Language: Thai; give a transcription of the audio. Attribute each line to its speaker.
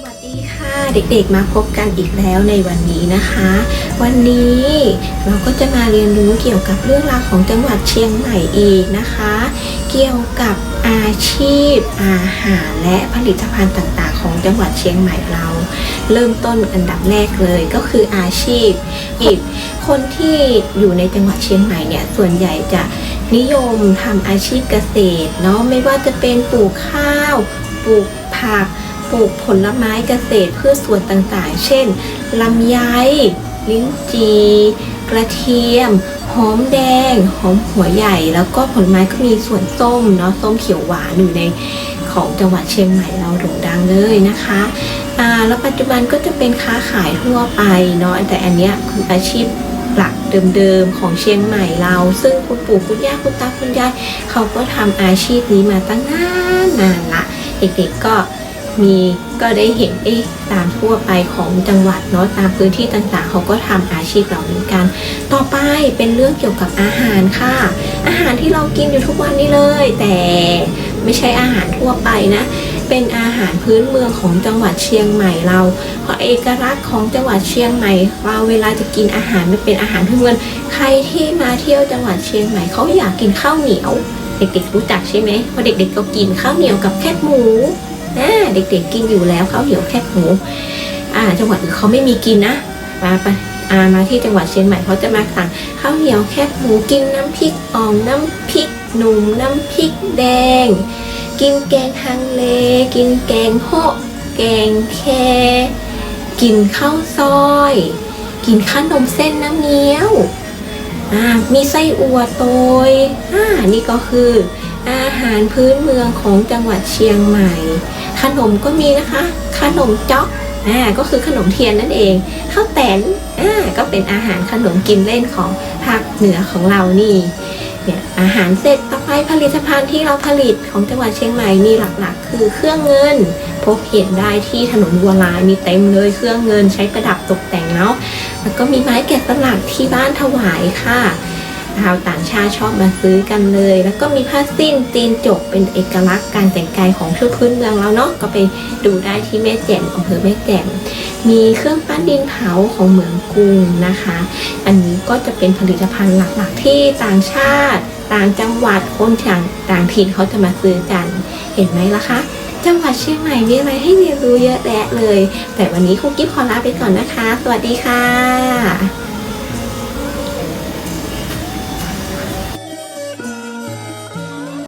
Speaker 1: สวัสดีค่ะเด็กๆมาพบกันอีกแล้วในวันนี้นะคะ วันนี้เราก็จะมาเรียนรู้เกี่ยวกับเรื่องราวของจังหวัดเชียงใหม่อีกนะคะ เกี่ยวกับอาชีพ อาหารและผลิตภัณฑ์ต่างๆ ของจังหวัดเชียงใหม่เรา เริ่มต้นอันดับแรกเลยก็คืออาชีพอีกคนที่อยู่ในจังหวัดเชียงใหม่เนี่ยส่วนใหญ่จะนิยมทำอาชีพเกษตรเนาะไม่ว่าจะเป็นปลูกข้าว ปลูกผัก ปลูกผลไม้เกษตรพืชสวนต่างๆ เช่นลำไย ลิ้นจี กระเทียม หอมแดง หอมหัวใหญ่ แล้วก็ผลไม้ก็มีส่วนส้มเนาะ ส้มเขียวหวานอยู่ในของจังหวัดเชียงใหม่เราโด่งดังเลยนะคะแล้วปัจจุบันก็จะเป็นค้าขายทั่วไปเนาะ แต่อันเนี้ยคืออาชีพหลักเดิมๆของเชียงใหม่เรา ซึ่งคุณปู่คุณย่าคุณตาคุณยายเขาก็ทำอาชีพนี้มาตั้งนานนานๆละ เด็กๆก็ มีก็ได้เห็นเอ๊ะตามทั่วไปของจังหวัดเนาะตามพื้นที่ต่างๆ เขาก็ทำอาชีพเหล่านี้กัน ต่อไปเป็นเรื่องเกี่ยวกับอาหารค่ะ อาหารที่เรากินอยู่ทุกวันนี้เลย แต่ไม่ใช่อาหารทั่วไปนะเป็นอาหารพื้นเมืองของจังหวัดเชียงใหม่เรา เพราะเอกลักษณ์ของจังหวัดเชียงใหม่เราเวลาจะกินอาหารมันเป็นอาหารพื้นเมืองใครที่มาเที่ยวจังหวัดเชียงใหม่เขาอยากกินข้าวเหนียว เด็กๆรู้จักใช่ไหมเพราะเด็กๆก็กินข้าวเหนียวกับแคบหมู อ่าเด็กๆกินอยู่แล้วข้าวเหนียวแคบหมูอ่า จังหวัดอื่นเขาไม่มีกินนะมาไปอามาที่จังหวัดเชียงใหม่เขาจะมาสั่งข้าวเหนียวแคบหมูกินน้ำพริกอ่องน้ำพริกหนุ่มน้ำพริกแดง กินแกงฮังเล กินแกงโฮะแกงแคกินข้าวซอย กินขนมเส้นน้ำเงี้ยวมีไส้อัวโตยอ่านี่ก็คืออาหารพื้นเมืองของจังหวัดเชียงใหม่ ขนมก็มีนะคะ ขนมจ๊อกอ่าก็คือขนมเทียนนั่นเองข้าวแตนอ่าก็เป็นอาหารขนมกินเล่นของภาคเหนือของเรานี่เนี่ยอาหารเสร็จต่อไปผลิตภัณฑ์ที่เราผลิตของจังหวัดเชียงใหม่มีหลักๆ คือเครื่องเงิน พบเห็นได้ที่ถนนบัวลายมีเต็มเลยเครื่องเงินใช้ประดับตกแต่งเนาะแล้วก็มีไม้แกะสลักที่บ้านถวายค่ะ ชาวต่างชาติชอบมาซื้อกันเลย แล้วก็มีผ้าสิ้นตีนจกเป็นเอกลักษณ์การแต่งกายของชุดพื้นเมืองเราเนาะก็ไปดูได้ที่แม่แจ่มอำเภอแม่แจ่มมีเครื่องปั้นดินเผาของเหมืองกรุงนะคะ อันนี้ก็จะเป็นผลิตภัณฑ์หลักๆ ที่ต่างชาติ ต่างจังหวัดคนต่างต่างถิ่นเขาจะมาซื้อกันเห็นไหมล่ะคะจังหวัดเชียงใหม่มีอะไรให้เรียนรู้เยอะแยะเลย แต่วันนี้ครูกิ๊บขอลาไปก่อนนะคะ สวัสดีค่ะ